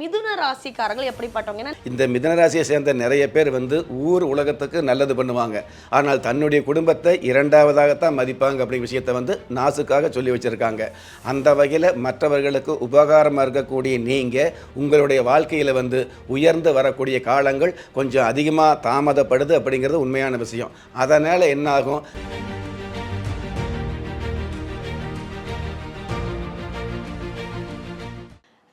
மிதுன ராசிக்காரங்கள் எப்படிப்பட்டவங்க? ஏன்னா இந்த மிதனராசியை சேர்ந்த நிறைய பேர் வந்து ஊர் உலகத்துக்கு நல்லது பண்ணுவாங்க. ஆனால் தன்னுடைய குடும்பத்தை இரண்டாவதாகத்தான் மதிப்பாங்க அப்படிங்கிற விஷயத்தை வந்து நாசுக்காக சொல்லி வச்சுருக்காங்க. அந்த வகையில் மற்றவர்களுக்கு உபகாரமாக இருக்கக்கூடிய நீங்கள் உங்களுடைய வாழ்க்கையில் வந்து உயர்ந்து வரக்கூடிய காலங்கள் கொஞ்சம் அதிகமாக தாமதப்படுது அப்படிங்கிறது உண்மையான விஷயம். அதனால் என்ன ஆகும்?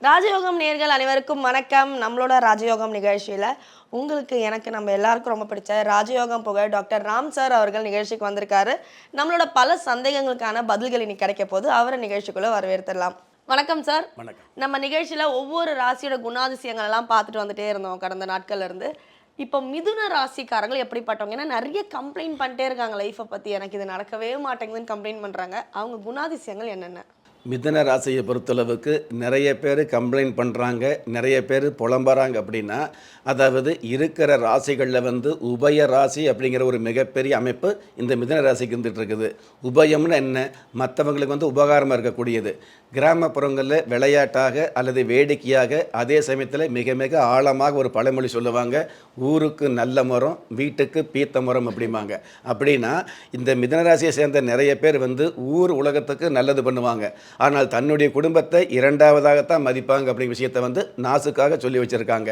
ராஜயோகம் நேர்கள் அனைவருக்கும் வணக்கம். நம்மளோட ராஜயோகம் நிகழ்ச்சியில உங்களுக்கு எனக்கு நம்ம எல்லாருக்கும் ரொம்ப பிடிச்ச ராஜயோகம் புகழ் டாக்டர் ராம் சார் அவர்கள் நிகழ்ச்சிக்கு வந்திருக்காரு. நம்மளோட பல சந்தேகங்களுக்கான பதில்கள் இன்னைக்கு கிடைக்க போது அவரை நிகழ்ச்சிக்குள்ள வரவேற்றுடலாம் வணக்கம் சார். வணக்கம். நம்ம நிகழ்ச்சியில ஒவ்வொரு ராசியோட குணாதிசயங்கள் எல்லாம் பார்த்துட்டு வந்துட்டே இருந்தோம் கடந்த நாட்கள்ல இருந்து. இப்போ மிதுன ராசிக்காரங்கள் எப்படிப்பட்டவங்க? ஏன்னா நிறைய கம்ப்ளைண்ட் பண்ணிட்டே இருக்காங்க லைஃப்பை பத்தி. எனக்கு இது நடக்கவே மாட்டேங்குதுன்னு கம்ப்ளைண்ட் பண்றாங்க. அவங்க குணாதிசயங்கள் என்னென்ன? மிதன ராசியை பொறுத்தளவுக்கு நிறைய பேர் கம்ப்ளைண்ட் பண்ணுறாங்க நிறைய பேர் புலம்புறாங்க அப்படின்னா அதாவது இருக்கிற ராசிகளில் வந்து உபய ராசி அப்படிங்கிற ஒரு மிகப்பெரிய அமைப்பு இந்த மிதன ராசிக்கு இருந்துகிட்ருக்குது உபயம்னு என்ன? மற்றவங்களுக்கு வந்து உபகாரமாக இருக்கக்கூடியது. கிராமப்புறங்களில் விளையாட்டாக அல்லது வேடிக்கையாக அதே சமயத்தில் மிக மிக ஆழமாக ஒரு பழமொழி சொல்லுவாங்க ஊருக்கு நல்ல மரம் வீட்டுக்கு பீத்த மரம் அப்படிம்பாங்க. அப்படின்னா இந்த மிதனராசியை சேர்ந்த நிறைய பேர் வந்து ஊர் உலகத்துக்கு நல்லது பண்ணுவாங்க. ஆனால் தன்னுடைய குடும்பத்தை இரண்டாவதாகத்தான் மதிப்பாங்க அப்படிங்கிற விஷயத்தை வந்து நாசுக்காக சொல்லி வச்சுருக்காங்க.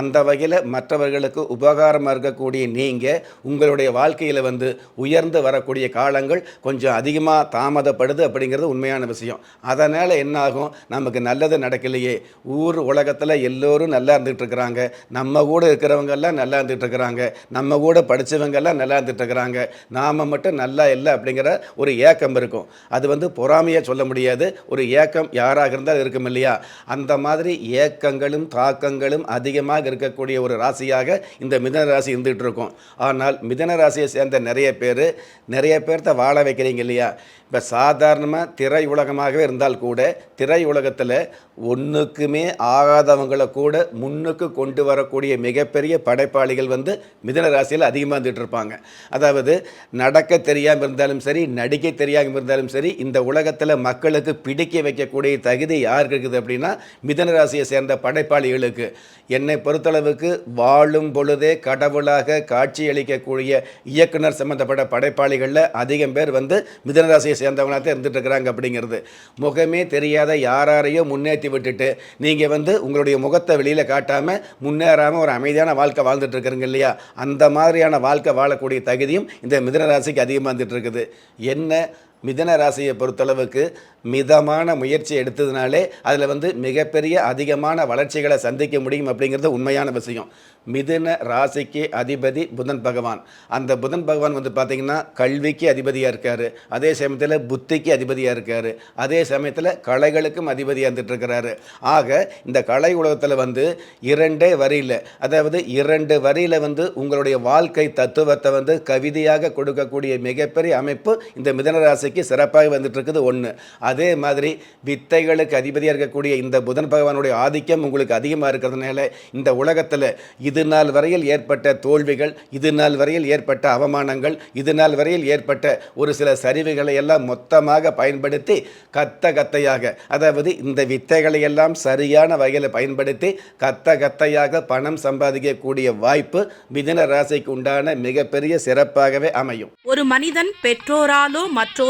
அந்த வகையில் மற்றவர்களுக்கு உபகாரமாக இருக்கக்கூடிய நீங்கள் உங்களுடைய வாழ்க்கையில் வந்து உயர்ந்து வரக்கூடிய காலங்கள் கொஞ்சம் அதிகமாக தாமதப்படுது அப்படிங்கிறது உண்மையான விஷயம். அதனால் என்ன ஆகும் நமக்கு நல்லது நடக்கலையே. ஊர் உலகத்தில் எல்லோரும் நல்லா இருந்துகிட்டு இருக்கிறாங்க. நம்ம கூட இருக்கிறவங்க எல்லாம் நல்லா இருந்துகிட்டு இருக்கிறாங்க. நம்ம கூட படித்தவங்கெல்லாம் நல்லா இருந்துட்டு இருக்கிறாங்க. நாம் மட்டும் நல்லா இல்லை அப்படிங்கிற ஒரு ஏக்கம் இருக்கும். அது வந்து பொறாமையாக சொல்ல முடியாது. ஒரு ஏக்கம் யாராக இருந்தால் இருக்கும் இல்லையா? அந்த மாதிரி ஏக்கங்களும் தாக்கங்களும் அதிகமாக இருக்கக்கூடிய ஒரு ராசியாக இந்த மிதன ராசி இருந்துகிட்டு இருக்கும். ஆனால் மிதன ராசியை சேர்ந்த நிறைய பேர் நிறைய பேர்த்த வாழ வைக்கிறீங்க இல்லையா? இப்போ சாதாரணமாக திரை உலகமாகவே இருந்தால் கூட திரை உலகத்தில் ஒன்றுக்குமே ஆகாதவங்களை கூட முன்னுக்கு கொண்டு வரக்கூடிய மிகப்பெரிய படைப்பாளிகள் வந்து மிதன ராசியில் அதிகமாக இருந்துட்டு இருப்பாங்க. அதாவது நடக்க தெரியாமல் இருந்தாலும் சரி நடிக்க தெரியாமல் இருந்தாலும் சரி இந்த உலகத்தில் மக்களுக்கு பிடிக்க வைக்கக்கூடிய தகுதி யாருக்கு இருக்குது அப்படின்னா மிதன ராசியை சேர்ந்த படைப்பாளிகளுக்கு. என்னை பொறுத்தளவுக்கு வாழும் பொழுதே கடவுளாக காட்சியளிக்கக்கூடிய இயக்குனர் சம்மந்தப்பட்ட படைப்பாளிகளில் அதிகம் பேர் வந்து மிதன ராசியை சேர்ந்தவங்களாக தான் இருந்துட்டு இருக்கிறாங்க அப்படிங்கிறது. முகமே தெரியாத யாரையோ முன்னேற்றி விட்டுட்டு நீங்கள் வந்து உங்களுடைய முகத்தை வெளியில் காட்டாமல் முன்னேறாமல் ஒரு அமைதியான வாழ்க்கை வாழ்ந்துட்டு இருக்கிறீங்க இல்லையா? அந்த மாதிரியான வாழ்க்கை வாழக்கூடிய தகுதியும் இந்த மிதனராசிக்கு அதிகமாக வந்துட்டு இருக்குது. என்ன மிதன ராசியை பொறுத்தளவுக்கு மிதமான முயற்சி எடுத்ததுனாலே அதில் வந்து மிகப்பெரிய அதிகமான வளர்ச்சிகளை சந்திக்க முடியும் அப்படிங்கிறது உண்மையான விஷயம். மிதுன ராசிக்கு அதிபதி புதன் பகவான். அந்த புதன் பகவான் வந்து பார்த்திங்கன்னா கல்விக்கு அதிபதியாக இருக்கார். அதே சமயத்தில் புத்திக்கு அதிபதியாக இருக்கார். அதே சமயத்தில் கலைகளுக்கும் அதிபதியாக இருந்துட்டுருக்கிறாரு. ஆக இந்த கலை உலகத்தில் வந்து இரண்டே வரியில் அதாவது இரண்டு வரியில் வந்து உங்களுடைய வாழ்க்கை தத்துவத்தை வந்து கவிதையாக கொடுக்கக்கூடிய மிகப்பெரிய அமைப்பு இந்த மிதன ராசி ராசிக்கு சிறப்பாக வந்துட்டுருக்குது ஒன்று அதே மாதிரி வித்தைகளுக்கு அதிபதியாக இருக்கக்கூடிய இந்த புதன் பகவானுடைய ஆதிக்கம் உங்களுக்கு அதிகமாக இருக்கிறதுனால இந்த உலகத்தில் இது நாள் வரையில் ஏற்பட்ட தோல்விகள் இது நாள் வரையில் ஏற்பட்ட அவமானங்கள் இது நாள் வரையில் ஏற்பட்ட ஒரு சில சரிவுகளை எல்லாம் மொத்தமாக பயன்படுத்தி கத்த கத்தையாக அதாவது இந்த வித்தைகளை எல்லாம் சரியான வகையில் பயன்படுத்தி கத்த கத்தையாக பணம் சம்பாதிக்கக்கூடிய வாய்ப்பு மிதன ராசிக்கு உண்டான மிகப்பெரிய சிறப்பாகவே அமையும். ஒரு மனிதன் பெற்றோராலோ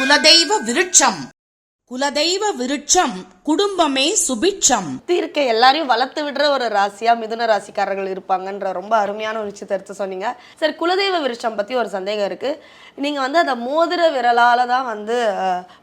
குலதெய்வ விருட்சம். குலதெய்வ விருட்சம் குடும்பமே சுபிட்சம். இருக்க எல்லாரையும் வளர்த்து விடுற ஒரு ராசியா மிதுன ராசிக்காரர்கள் இருப்பாங்கன்ற ரொம்ப அருமையான ஒரு விஷயத்தை எடுத்து சொன்னீங்க. சரி குலதெய்வ விருட்சம் பத்தி ஒரு சந்தேகம் இருக்கு. நீங்க வந்து அந்த மோதிர விரலால தான் வந்து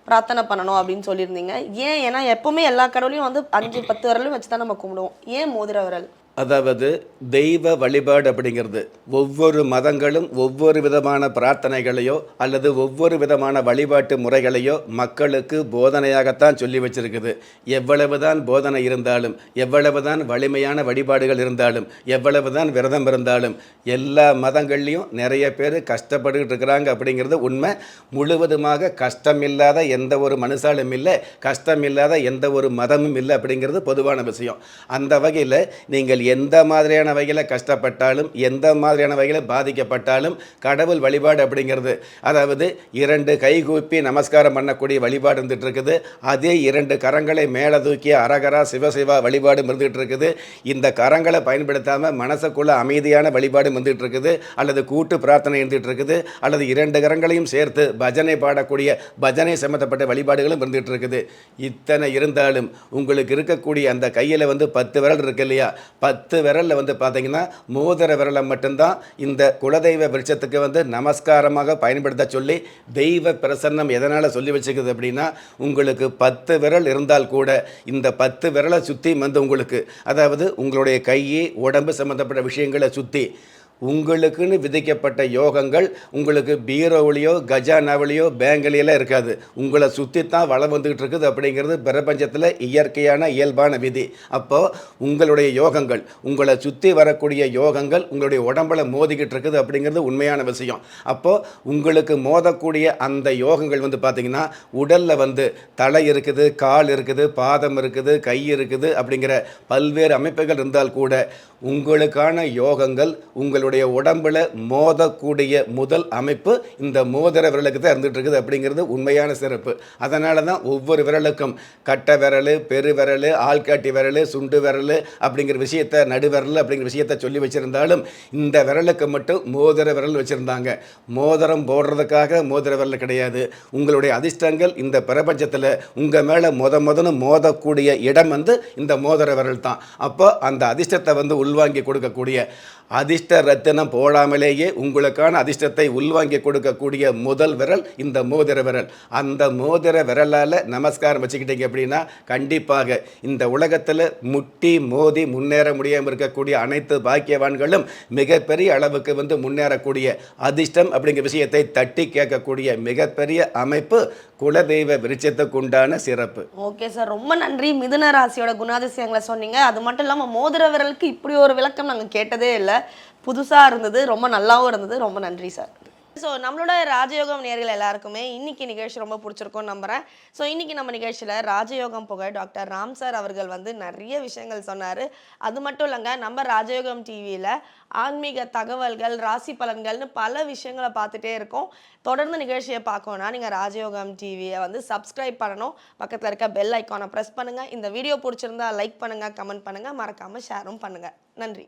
பிரார்த்தனை பண்ணணும் அப்படின்னு சொல்லியிருந்தீங்க. ஏன்? ஏன்னா எப்பவுமே எல்லா கடவுளையும் வந்து அஞ்சு பத்து விரலும் வச்சு தான் நம்ம கும்பிடுவோம். ஏன் மோதிர விரல்? அதாவது தெய்வ வழிபாடு அப்படிங்கிறது. ஒவ்வொரு மதங்களும் ஒவ்வொரு விதமான பிரார்த்தனைகளையோ அல்லது ஒவ்வொரு விதமான வழிபாட்டு முறைகளையோ மக்களுக்கு போதனையாகத்தான் சொல்லி வச்சிருக்குது. எவ்வளவுதான் போதனை இருந்தாலும் எவ்வளவுதான் வலிமையான வழிபாடுகள் இருந்தாலும் எவ்வளவுதான் விரதம் இருந்தாலும் எல்லா மதங்கள்லையும் நிறைய பேர் கஷ்டப்பட்டுக்கிட்டு இருக்கிறாங்க அப்படிங்கிறது உண்மை. முழுவதுமாக கஷ்டமில்லாத எந்த ஒரு மனுஷாலும் இல்லை கஷ்டமில்லாத எந்த ஒரு மதமும் இல்லை அப்படிங்கிறது பொதுவான விஷயம். அந்த வகையில் நீங்கள் எந்த மாதிரியான வகையில் கஷ்டப்பட்டாலும் எந்த மாதிரியான வகையில் பாதிக்கப்பட்டாலும் கடவுள் வழிபாடு அப்படிங்கிறது. அதாவது இரண்டு கைகூப்பி நமஸ்காரம் பண்ணக்கூடிய வழிபாடு இருந்துட்டு இருக்குது அதே இரண்டு கரங்களை மேலே தூக்கி அரகரா சிவசிவா வழிபாடு இருந்துகிட்டு இருக்குது இந்த கரங்களை பயன்படுத்தாமல் மனசுக்குள்ள அமைதியான வழிபாடு வந்துட்டு இருக்குது அல்லது கூட்டு பிரார்த்தனை இருந்துகிட்டு இருக்குது அல்லது இரண்டு கரங்களையும் சேர்த்து பஜனை பாடக்கூடிய பஜனை சம்மந்தப்பட்ட வழிபாடுகளும் இருந்துகிட்டு இருக்குது இத்தனை இருந்தாலும் உங்களுக்கு இருக்கக்கூடிய அந்த கையில் வந்து பத்து விரல் இருக்கு இல்லையா? பத்து பத்து விரலில் வந்து பார்த்தீங்கன்னா மோதிர விரலை மட்டும்தான் இந்த குலதெய்வ விருட்சத்துக்கு வந்து நமஸ்காரமாக பயன்படுத்த சொல்லி தெய்வ பிரசன்னம் எதனால் சொல்லி வச்சுக்குது அப்படின்னா உங்களுக்கு பத்து விரல் இருந்தால் கூட இந்த பத்து விரலை சுற்றி வந்து உங்களுக்கு அதாவது உங்களுடைய கை உடம்பு சம்மந்தப்பட்ட விஷயங்களை சுற்றி உங்களுக்குன்னு விதிக்கப்பட்ட யோகங்கள் உங்களுக்கு பீரோவிலையோ கஜானாவிலையோ பேங்கிலையெல்லாம் இருக்காது. உங்களை சுற்றி தான் வளம் வந்துக்கிட்டு இருக்குது அப்படிங்கிறது பிரபஞ்சத்தில் இயற்கையான இயல்பான விதி. அப்போது உங்களுடைய யோகங்கள் உங்களை சுற்றி வரக்கூடிய யோகங்கள் உங்களுடைய உடம்புல மோதிக்கிட்டு இருக்குது அப்படிங்கிறது உண்மையான விஷயம். அப்போது உங்களுக்கு மோதக்கூடிய அந்த யோகங்கள் வந்து பார்த்திங்கன்னா உடலில் வந்து தலை இருக்குது கால் இருக்குது பாதம் இருக்குது கை இருக்குது அப்படிங்கிற பல்வேறு அமைப்புகள் இருந்தால் கூட உங்களுக்கான யோகங்கள் உங்களுடைய உடம்புல மோதக்கூடிய முதல் அமைப்பு இந்த மோதிர விரலுக்கு தான் இருந்துகிட்டு இருக்குது அப்படிங்கிறது உண்மையான சிறப்பு. அதனால தான் ஒவ்வொரு விரலுக்கும் கட்டை விரல் பெரு விரல் ஆள்காட்டி விரல் சுண்டு விரல் அப்படிங்கிற விஷயத்தை நடுவிரல் அப்படிங்கிற விஷயத்தை சொல்லி வச்சுருந்தாலும் இந்த விரலுக்கு மட்டும் மோதிர விரல் வச்சுருந்தாங்க. மோதிரம் போடுறதுக்காக மோதிர விரல் கிடையாது. உங்களுடைய அதிர்ஷ்டங்கள் இந்த பிரபஞ்சத்தில் உங்கள் மேலே முத முதன்னு மோதக்கூடிய இடம் வந்து இந்த மோதிர விரல் தான். அப்போ அந்த அதிர்ஷ்டத்தை வந்து உள்வாங்கி கொடுக்கக்கூடிய அதிர்ஷ்ட ரத்தினம் போடாமலேயே உங்களுக்கான அதிர்ஷ்டத்தை உள்வாங்கி கொடுக்கக்கூடிய முதல் விரல் இந்த மோதிர விரல். அந்த மோதிர விரலால் நமஸ்காரம் வச்சுக்கிட்டீங்க அப்படின்னா கண்டிப்பாக இந்த உலகத்தில் முட்டி மோதி முன்னேற முடியாமல் இருக்கக்கூடிய அனைத்து பாக்கியவான்களும் மிகப்பெரிய அளவுக்கு வந்து முன்னேறக்கூடிய அதிர்ஷ்டம் அப்படிங்கிற விஷயத்தை தட்டி கேட்கக்கூடிய மிகப்பெரிய அமைப்பு குலதெய்வ விருட்சத்துக்குண்டான சிறப்பு. Okay sir. ரொம்ப நன்றி. மிதுன ராசியோட குணாதிசயங்களை சொன்னீங்க. அது மட்டும் இல்லாமல் மோதிர விரலுக்கு இப்படி ஒரு விளக்கம் நாங்கள் கேட்டதே இல்லை. புதுசாக இருந்தது ரொம்ப நல்லாவும் இருந்தது. ரொம்ப நன்றி சார். ஸோ நம்மளோட ராஜயோகம் நேர்கள் எல்லாருக்குமே இன்னைக்கு நிகழ்ச்சி ரொம்ப பிடிச்சிருக்கும்னு நம்புகிறேன் ஸோ இன்னைக்கு நம்ம நிகழ்ச்சியில் ராஜயோகம் புகழ் டாக்டர் ராம் சார் அவர்கள் வந்து நிறைய விஷயங்கள் சொன்னார். அது மட்டும் இல்லைங்க நம்ம ராஜயோகம் டிவியில் ஆன்மீக தகவல்கள் ராசி பலன்கள்னு பல விஷயங்களை பார்த்துட்டே இருக்கோம். தொடர்ந்து நிகழ்ச்சியை பார்க்கணும்னா நீங்கள் ராஜயோகம் டிவியை வந்து சப்ஸ்கிரைப் பண்ணணும். பக்கத்தில் இருக்க பெல் ஐக்கானை ப்ரெஸ் பண்ணுங்கள் இந்த வீடியோ பிடிச்சிருந்தா லைக் பண்ணுங்கள் கமெண்ட் பண்ணுங்கள் மறக்காமல் ஷேரும் பண்ணுங்கள் நன்றி.